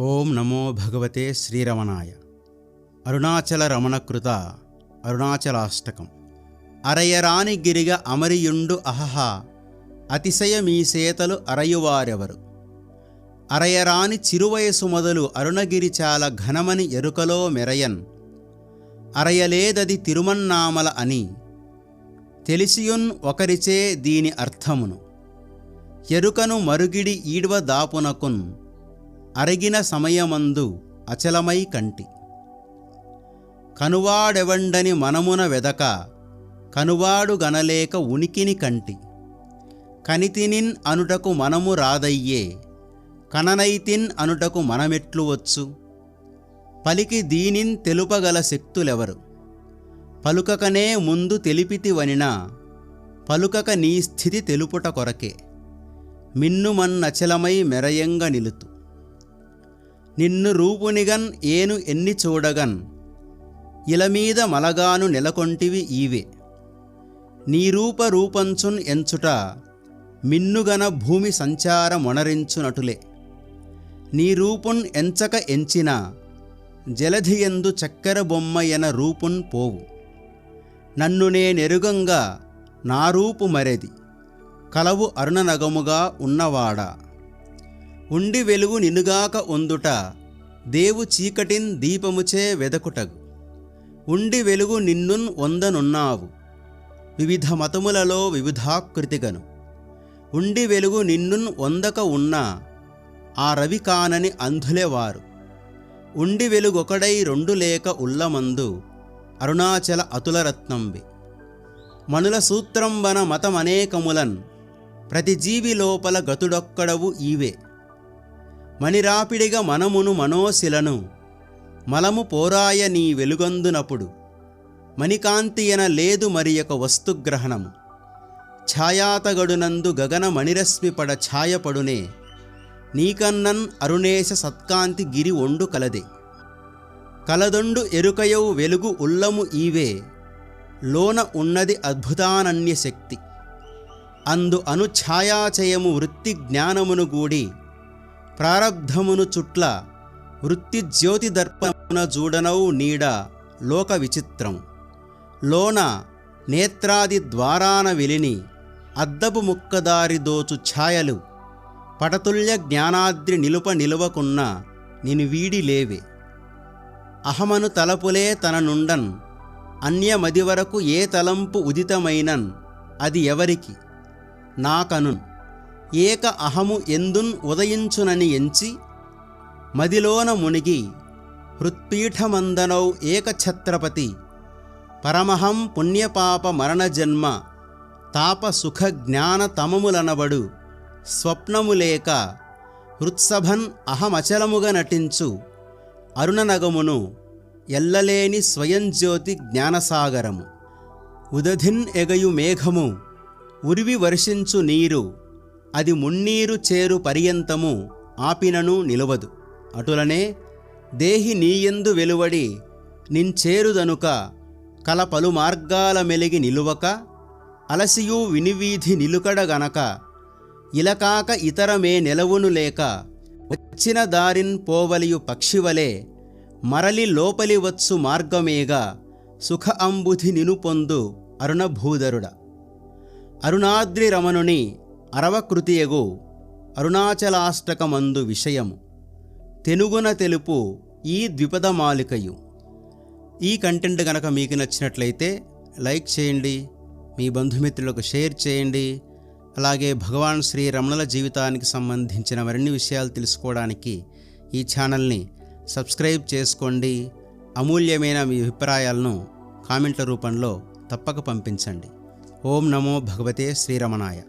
ఓం నమో భగవతే శ్రీరమణాయ. అరుణాచల రమణకృత అరుణాచలాష్టకం. అరయరాని గిరిగ అమరియుండు అహహ అతిశయమీసేతలు అరయువారెవరు? అరయరాని చిరువయసు మొదలు అరుణగిరిచాల ఘనమని ఎరుకలో మెరయన్. అరయలేదది తిరుమన్నామల అని తెలిసియున్ ఒకరిచే దీని అర్థమును. ఎరుకను మరుగిడి ఈడ్వ దాపునకున్ అరిగిన సమయమందు అచలమై కంటి. కనువాడెవండని మనమున వెదక కనువాడు గనలేక ఉనికిని కంటి. కనితినిన్ అనుటకు మనము రాదయ్యే కననైతిన్ అనుటకు మనమెట్లు వచ్చు. పలికి దీనిన్ తెలుపగల శక్తులెవరు? పలుకకనే ముందు తెలిపితివనిన పలుకక నీ స్థితి తెలుపుట కొరకే. మిన్నుమన్నచలమై మెరయంగ నిలుతు. నిన్ను రూపునిగన్ ఏను ఎన్ని చూడగన్? ఇలమీద మలగాను నెలకొంటివి ఈవే. నీ రూప రూపంచున్ ఎంచుట మిన్నుగన భూమి సంచారమొనరించునటులే నీ రూపున్ ఎంచక ఎంచిన జలధియందు చక్కెర బొమ్మయన రూపున్ పోవు. నన్ను నేనెరుగంగా నా రూపు మరెది. కలవు అరుణనగముగా ఉన్నవాడా? ఉండి వెలుగు నినుగాక ఉందుట. దేవు చీకటిన్ దీపముచే వెదకుటగు. ఉండి వెలుగు నిన్నున్ వందనున్నావు. వివిధ మతములలో వివిధాకృతిగను. ఉండి వెలుగు నిన్నున్ వందక ఉన్న. ఆ రవి కానని అంధులేవారు ఉండి వెలుగొకడై రెండు లేక ఉల్లమందు అరుణాచల అతులరత్నంబి. మనుల సూత్రంబన మతమనేకములన్. ప్రతి జీవి లోపల గతుడొక్కడవు ఈవే. మణిరాపిడిగా మనమును మనోశిలను మలము పోరాయ నీ వెలుగొందునప్పుడు. మణికాంతియన లేదు మరి యొక్క వస్తుగ్రహణము. ఛాయాతగడునందు గగన మణిరశ్మిపడ ఛాయపడునే నీకన్నన్ అరుణేశ సత్కాంతి గిరి ఒండు కలదే. కలదొండు ఎరుకయవు వెలుగు ఉల్లము ఈవే లోన ఉన్నది అద్భుతానన్య శక్తి అందు అనుఛాయాచయము వృత్తి జ్ఞానమును గూడి ప్రారబ్ధమును చుట్ల వృత్తి జ్యోతి దర్పమున జూడనవు నీడ లోక విచిత్రం. లోన నేత్రాది ద్వారాన వెలిని అద్దపు ముక్కదారి దోచు ఛాయలు పటతుల్య జ్ఞానాద్రి నిలుప నిలువకున్న నిను వీడి లేవే. అహమను తలపులే తన నుండన్ అన్యమది వరకు ఏ తలంపు ఉదితమైనన్ అది ఎవరికి? నాకనున్. ఏక అహము ఎందున్ ఉదయించునని ఎంచి మదిలోన మునిగి హృత్పీఠమందనౌ ఏకఛత్రపతి పరమహం పుణ్యపాప మరణజన్మ తాప సుఖ జ్ఞాన తమములనబడు స్వప్నములేక హృత్సభన్ అహమచలముగా నటించు అరుణనగమును ఎల్లలేని స్వయంజ్యోతి జ్ఞానసాగరము. ఉదధిన్ ఎగయు మేఘము ఉరివి వర్షించు నీరు అది మున్నీరు చేరు పర్యంతము ఆపినను నిలవదు. అటులనే దేహి నీయందు వెలువడి నించేరుదనుక కల పలు మార్గాల మెలిగి నిలువక అలసియు వినివీధి నిలుకడగనక ఇలకాక ఇతరమే నెలవును లేక వచ్చిన దారిన్ పోవలియు పక్షివలే మరలి లోపలి వచ్చు మార్గమేగా సుఖ అంబుధి నిను పొందు అరుణభూధరుడ. అరుణాద్రి రమణుని అరవకృతియగు అరుణాచలాష్టకమందు విషయము. తెనుగున తెలుపు ఈ ద్విపదమాలికయు ఈ కంటెంట్ గనక మీకు నచ్చినట్లయితే లైక్ చేయండి మీ బంధుమిత్రులకు షేర్ చేయండి అలాగే భగవాన్ శ్రీ రమణుల జీవితానికి సంబంధించిన మరిన్ని విషయాలు తెలుసుకోవడానికి ఈ ఛానల్ని సబ్స్క్రైబ్ చేసుకోండి. అమూల్యమైన మీ అభిప్రాయాలను కామెంట్ల రూపంలో తప్పక పంపించండి. ఓం నమో భగవతే శ్రీరమణాయ.